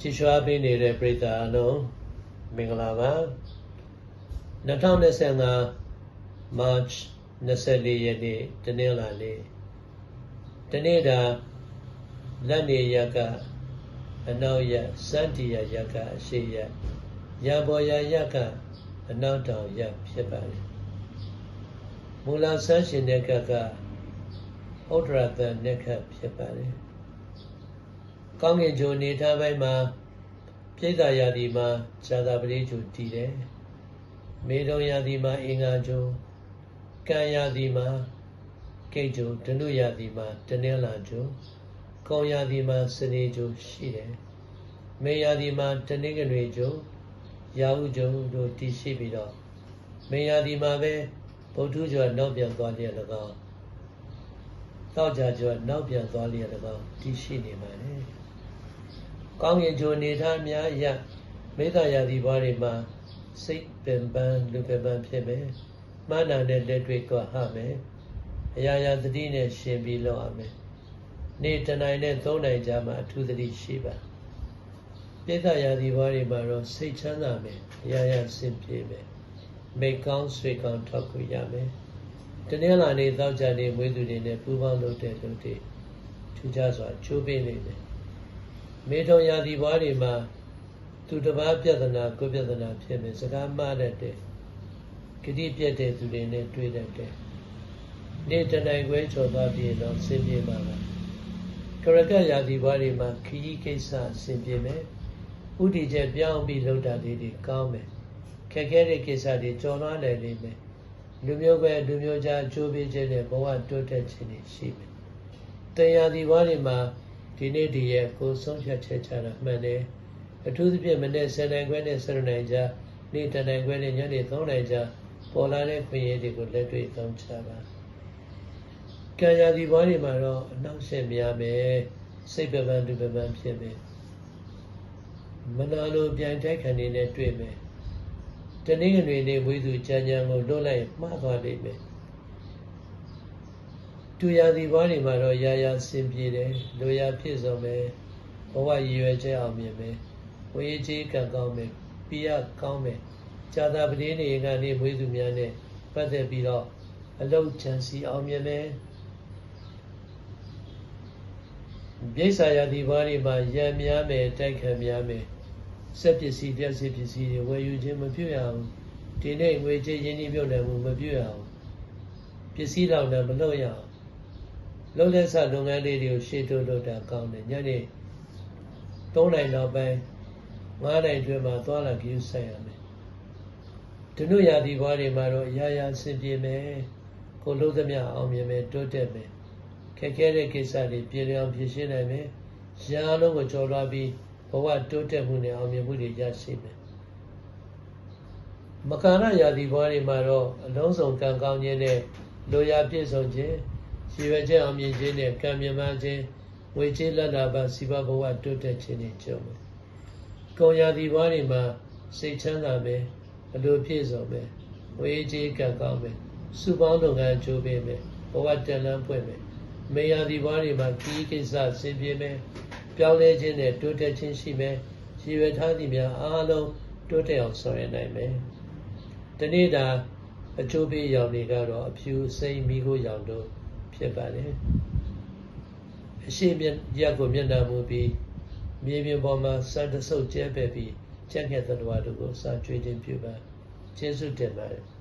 ကြည်ရွှာပေးနေတဲ့ပြည်သားအလုံးမင်္ဂလာပါ2025 March 24ရက်နေ့တနင်္လာနေ့တနေ့တာလက်နေရက်ကအနောက်ရက်စန္တီရရက်ကအရှိရက်ရံပေါ်ရရက်ကအနောက်တောင်ရက်ဖြစ်ပါတယ်မူလဆန်းရှင်တဲ့ကကဥဒ္ဒရတန်နဲ့ခတ်ဖြစ်ပါတယ် ကောင်းကင်ဂျိုနေထားပိုင်းမှာပြိဿရာသီမှာဇာတာပရိဂျိုတည်တယ်မေတုံရာသီမှာအင်္ဂါဂျိုကံရာသီမှာကိတ်ဂျိုဒနုရာသီမှာတနင်္လာဂျိုကောင်းရာသီမှာစနေဂျိုရှိတယ်မေရာသီမှာတနင်္ဂနွေဂျိုရာဟုဂျိုတို့တည်ရှိပြီးတော့မေရာသီမှာပဲဗုဒ္ဓကျော်နောက်ပြန်သွားလျက်၎င်းတောက်ကြကျော်နောက်ပြန်သွားလျက်၎င်းတည်ရှိနေပါတယ် ကောင်းကင်ဂျိုနေထားများရမေတ္တာရာသီဘွားတွေမှာစိတ်ပင်ပန်းလူပင်ပန်းဖြစ်မယ်မှန်တာနဲ့လက်တွေ့ကဟမယ်အရာရာသတိနဲ့ရှင်ပြီးလောက်ရမယ်နေ့တနိုင်နဲ့သုံးနိုင်ကြမှာအထူးသတိရှိပါမေတ္တာရာသီဘွားတွေမှာတော့စိတ်ချမ်းသာမယ်အရာရာစင်ပြေမယ်မိကောင်းဆွေကောင်းထောက်ခွေရမယ်တနင်္လာနေ့သောကြာနေ့မွေးသူတွေနဲ့ပူးပေါင်းလုပ်တဲ့လူတွေထူးခြားစွာချိုးပေးနေတယ် မေထုံရာသီဘွားတွေမှာသူတစ်ပါးပြဿနာကိုယ်ပြဿနာဖြစ်မယ်စကားမှားတတ်တယ်ဂတိပြတ်တဲ့သူတွေနဲ့တွေ့တတ်တယ်နေ့တနိုင်ခွဲချော်သွားပြီးတော့ဆင်းပြေမှာပါကရကရာသီဘွားတွေမှာခရီးကိစ္စဆင်ပြေမယ်ဥတီချက်ပြောင်းပြီးလှုပ်တာလေးတွေကောင်းမယ်ခက်ခဲတဲ့ကိစ္စတွေကြော်လွှားနိုင်လိမ့်မယ်လူမျိုးပဲလူမျိုးကြားအကျိုးပေးခြင်းနဲ့ဘဝတိုးတက်ခြင်းတွေရှိမယ်တရားဒီဘွားတွေမှာ ဒီနေ့ဒီရဲ့ကိုဆုံးဖြတ်ချက်ချတာမှန်တယ်အထူးသဖြင့်မနေ့7နိုင်ခွဲနဲ့7နိုင်ကြားနေ့တနိုင်ခွဲနဲ့ညနေ3နိုင်ကြားပေါ်လာတဲ့ခွင့်ရည်တွေကိုလက်တွေ့သုံးချပါကံရာဒီဘွားတွေမှာတော့အနောက်ဆက်များမယ်စိတ်ပပန်းဒုပပန်းဖြစ်မယ်မနာလိုပြန်တိုက်ခံနေနဲ့တွေ့မယ်တနည်းငွေနေဝိသူကြံကြံကိုလွတ်လိုက်မှားသွားလိမ့်မယ် တူရာသီဘွားတွေမှာတော့ရာရာဆင်ပြေတယ်လိုရာဖြစ်စုံမယ်ဘဝရည်ရွယ်ချက်အောင်မြင်မယ်ဝေကြီးကံကောင်းမယ်ပြရကောင်းမယ်ဇာတာပတိနေကနေဝိသူများနဲ့ပတ်သက်ပြီးတော့အလုတ်ချန်စီအောင်မြင်မယ်ပြိဿာယာဒီဘွားတွေမှာရံများမယ်တိုက်ခံများမယ်စက်ပစ္စည်းပြည့်စည်ပစ္စည်းတွေဝယ်ယူခြင်းမပြုရအောင်ဒီနေ့ငွေကြေးရင်းနှီးမြှုပ်နှံမှုမပြုရအောင်ပစ္စည်းလောက်လည်းမလုပ်ရအောင် လုံးလက်ဆလုပ်ငန်းလေးတွေကိုရှေ့တိုးလုပ်တာကောင်းတယ်ညနေ3နိုင်နောက်ပိုင်း9နိုင်ကျွဲမှာသွားလာကြည့်ဆိုင်ရမယ်ဒုနုရာသီဘွားတွေမှာတော့ရာရာဆင်ပြေမယ်ကိုလုံးသမျှအောင်မြင်မယ်တိုးတက်မယ်ခက်ခဲတဲ့ကိစ္စတွေပြည်လျောင်ဖြေရှင်းနိုင်မယ်ရာလုံးကိုကြော်လွှားပြီးဘဝတိုးတက်မှုနဲ့အောင်မြင်မှုတွေရရှိမယ်မကာရရာသီဘွားတွေမှာတော့အလုံးစုံကံကောင်းခြင်းနဲ့လိုရာပြည့်စုံခြင်း ရည်ရွယ်ချက်အောင်မြင်ခြင်းနဲ့ကံမြမခြင်းဝေချေလက်လာပါစီဘဘဝတိုးတက်ခြင်းတွေကြုံမယ်။ကုံရာသီဘွားတွေမှာစိတ်ချမ်းသာမယ်အလိုပြည့်စုံမယ်ဝေချေကံကောင်းမယ်စုပေါင်းလုပ်ငန်းကြိုးပေးမယ်ဘဝတန်လန်းပွင့်မယ်မေယာသီဘွားတွေမှာခီးကိစ္စဆင်ပြေမယ်ပြောင်းလဲခြင်းနဲ့တိုးတက်ခြင်းရှိမယ်ရည်ရွယ်ထားသည့်များအားလုံးတိုးတက်အောင်ဆောင်ရွက်နိုင်မယ်။ဒီနေ့တာအကျိုးပေးရောင်တွေကတော့အဖြူစိမ့်မိကိုရောင်တို့ ဖြစ်ပါတယ်အရှိမြတ်ရက်ကိုမျက်နှာမူပြီးမြေပြင်ပေါ်မှာစံတဆုပ်ကျဲပဲ့ပြီးကြက်ခဲ့တဲ့တော်တို့ကိုစာကြွေးခြင်းပြုပါကျေးဇူးတင်ပါတယ်